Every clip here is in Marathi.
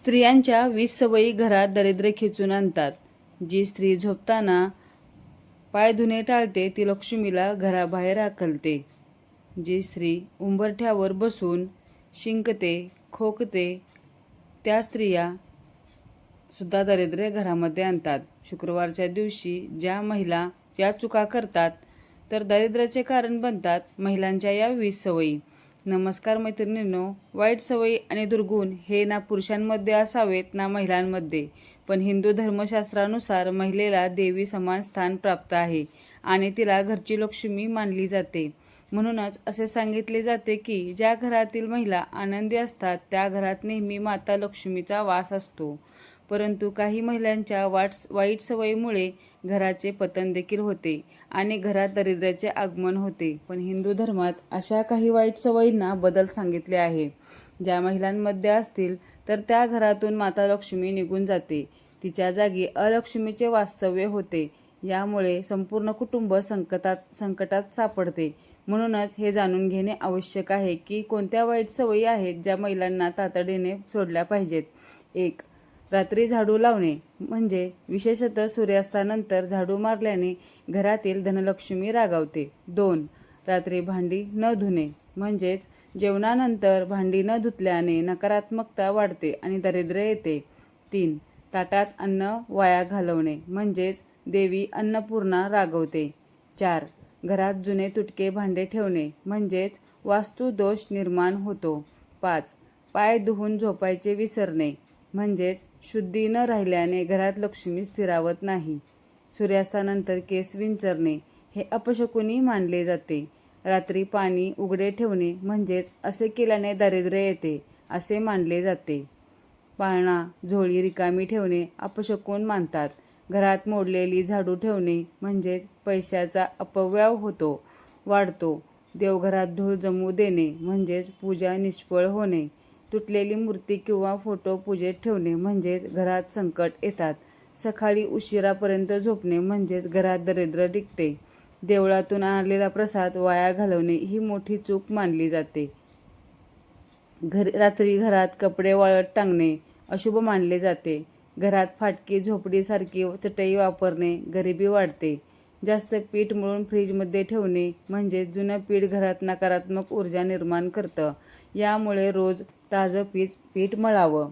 स्त्रियांच्या वीस सवयी घरात दरिद्र खेचून आणतात. जी स्त्री झोपताना पाय धुणे टाळते ती लक्ष्मीला घराबाहेर आकलते जी स्त्री उंबरठ्यावर बसून शिंकते खोकते त्या स्त्रिया सुद्धा दरिद्र घरामध्ये आणतात. शुक्रवारच्या दिवशी ज्या महिला या चुका करतात तर दारिद्र्याचे कारण बनतात महिलांच्या या वीस सवयी. नमस्कार मैत्रिणींनो वाईट सवयी आणि दुर्गुण हे ना पुरुषांमध्ये असावेत ना महिलांमध्ये. पण हिंदू धर्मशास्त्रानुसार महिलेला देवी समान स्थान प्राप्त आहे आणि तिला घरची लक्ष्मी मानली जाते. म्हणूनच असे सांगितले जाते की ज्या घरातील महिला आनंदी असतात त्या घरात नेहमी माता लक्ष्मीचा वास असतो. परंतु काही महिलांच्या वाट वाईट सवयीमुळे घराचे पतन देखील होते आणि घरात दरिद्र्याचे आगमन होते. पण हिंदू धर्मात अशा काही वाईट सवयींना बदल सांगितले आहे. ज्या महिलांमध्ये असतील तर त्या घरातून माता लक्ष्मी निघून जाते. तिच्या जागी अलक्ष्मीचे वास्तव्य होते. यामुळे संपूर्ण कुटुंब संकटात संकटात सापडते. म्हणूनच हे जाणून घेणे आवश्यक आहे की कोणत्या वाईट सवयी आहेत ज्या महिलांना तातडीने सोडल्या पाहिजेत? एक रात्री झाडू लावणे म्हणजे विशेषतः सूर्यास्तानंतर झाडू मारल्याने घरातील धनलक्ष्मी रागावते. दोन रात्री भांडी न धुणे म्हणजेच जेवणानंतर भांडी न धुतल्याने नकारात्मकता वाढते आणि दरिद्र्य येते. तीन ताटात अन्न वाया घालवणे म्हणजेच देवी अन्नपूर्णा रागवते. चार घरात जुने तुटके भांडे ठेवणे म्हणजेच वास्तुदोष निर्माण होतो. पाच पाय धुवून झोपायचे विसरणे म्हणजेच शुद्धी न राहिल्याने घरात लक्ष्मी स्थिरावत नाही. सूर्यास्तानंतर केस विंचरणे हे अपशकुनी मानले जाते. रात्री पाणी उघडे ठेवणे म्हणजेच असे केल्याने दारिद्र्य येते असे मानले जाते. पाळणा झोळी रिकामी ठेवणे अपशकून मानतात. घरात मोडलेली झाडू ठेवणे म्हणजेच पैशाचा अपव्यव होतो वाढतो. देवघरात धूळ जमू देणे म्हणजेच पूजा निष्फळ होणे. तुटलेली मूर्ती किंवा फोटो पूजेत ठेवणे म्हणजेच घरात संकट येतात. सकाळी उशिरापर्यंत झोपणे म्हणजेच घरात दरिद्र टिकते. देवळातून आणलेला प्रसाद वाया घालवणे ही मोठी चूक मानली जाते. घर रात्री घरात कपडे वाळत टांगणे अशुभ मानले जाते. घरात फाटकी झोपडीसारखी चटई वापरणे गरिबी वाढते. जास्त पीठ मळून फ्रीजमध्ये ठेवणे म्हणजे जुनं पीठ घरात नकारात्मक ऊर्जा निर्माण करतं. यामुळे रोज ताजं पीठ पीठ मळावं.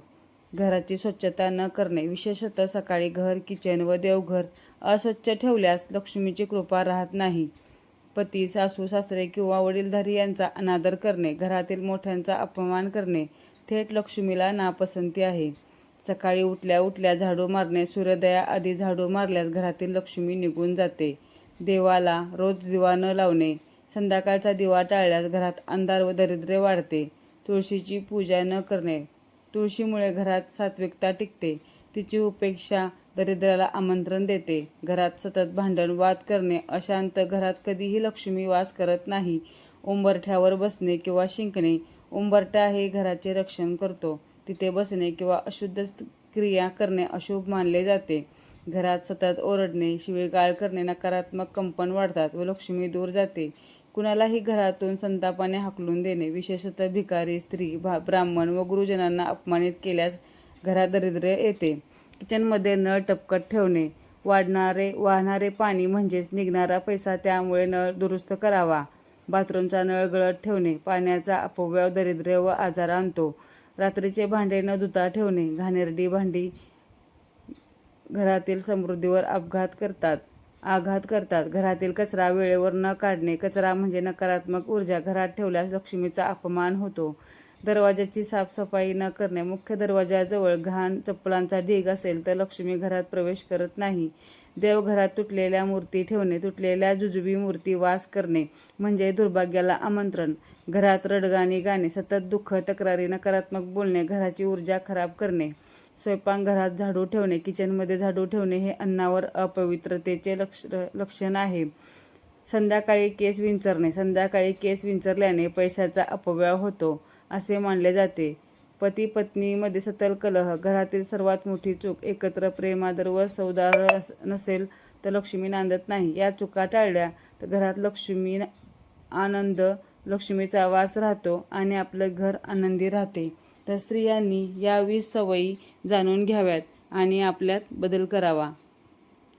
घराची स्वच्छता न करणे विशेषतः सकाळी घर किचन व देवघर अस्वच्छ ठेवल्यास लक्ष्मीची कृपा राहत नाही. पती सासू सासरे किंवा वडीलधारी यांचा अनादर करणे घरातील मोठ्यांचा अपमान करणे थेट लक्ष्मीला नापसंती आहे. सकाळी उठल्या उठल्या झाडू मारणे सूर्योदया आधी झाडू मारल्यास घरातील लक्ष्मी निघून जाते. देवाला रोज दिवा न लावणे संध्याकाळचा दिवा टाळल्यास घरात अंधार व दरिद्र्य वाढते. तुळशीची पूजा न करणे. तुळशीमुळे घरात सात्विकता टिकते. तिची उपेक्षा दरिद्राला आमंत्रण देते. घरात सतत भांडण वाद करणे अशांत घरात कधीही लक्ष्मी वास करत नाही. उंबरठ्यावर बसणे किंवा शिंकणे उंबरठा हे घराचे रक्षण करतो. तिथे बसणे किंवा अशुद्ध क्रिया करणे अशुभ मानले जाते. घरात सतत ओरडणे शिवेगाळ करणे नकारात्मक कंपन वाढतात व लक्ष्मी दूर जाते. कुणालाही घरातून संतापाने हाकलून देणे विशेषतः भिकारी स्त्री भा ब्राह्मण व गुरुजनांना अपमानित केल्यास घरात दरिद्र्य येते. किचनमध्ये नळ टपकत ठेवणे वाढणारे वाहणारे पाणी म्हणजेच निघणारा पैसा त्यामुळे नळ दुरुस्त करावा. बाथरूमचा नळ गळत ठेवणे पाण्याचा अपव्यय दरिद्र्य व आजार आणतो. रात्रीचे भांडे न धुता ठेवणे घाणेरडी भांडी घरातील समृद्धीवर अपघात करतात. आघात करतात. घरातील कचरा वेळेवर न काढणे कचरा म्हणजे नकारात्मक ऊर्जा घरात ठेवल्यास लक्ष्मीचा अपमान होतो. दरवाजाची साफसफाई न करणे मुख्य दरवाजाजवळ घाण चप्पलांचा ढीग असेल तर लक्ष्मी घरात प्रवेश करत नाही. देवघरात तुटलेल्या मूर्ती ठेवणे तुटलेल्या जुजुबी मूर्ती वास करणे म्हणजे दुर्भाग्याला आमंत्रण. घरात रडगाणी गाणे सतत दुःख तक्रारी नकारात्मक बोलणे घराची ऊर्जा खराब करणे. स्वयंपाकघरात झाडू ठेवणे किचनमध्ये झाडू ठेवणे हे अन्नावर अपवित्रतेचे लक्ष लक्षण आहे. संध्याकाळी केस विंचरणे. संध्याकाळी केस विंचरल्याने पैशाचा अपव्यय होतो असे मानले जाते. पती पत्नीमध्ये सतल कलह घरातील सर्वात मोठी चूक एकत्र प्रेमादर व सौदार नसेल तर लक्ष्मी नांदत नाही. या चुका टाळल्या तर घरात लक्ष्मी आनंद लक्ष्मीचा वास राहतो आणि आपलं घर आनंदी राहते. तर स्त्रियांनी या वीस सवयी जाणून घ्याव्यात आणि आपल्यात बदल करावा.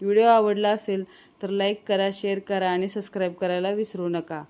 व्हिडिओ आवडला असेल तर लाईक करा शेअर करा आणि सबस्क्राईब करायला विसरू नका.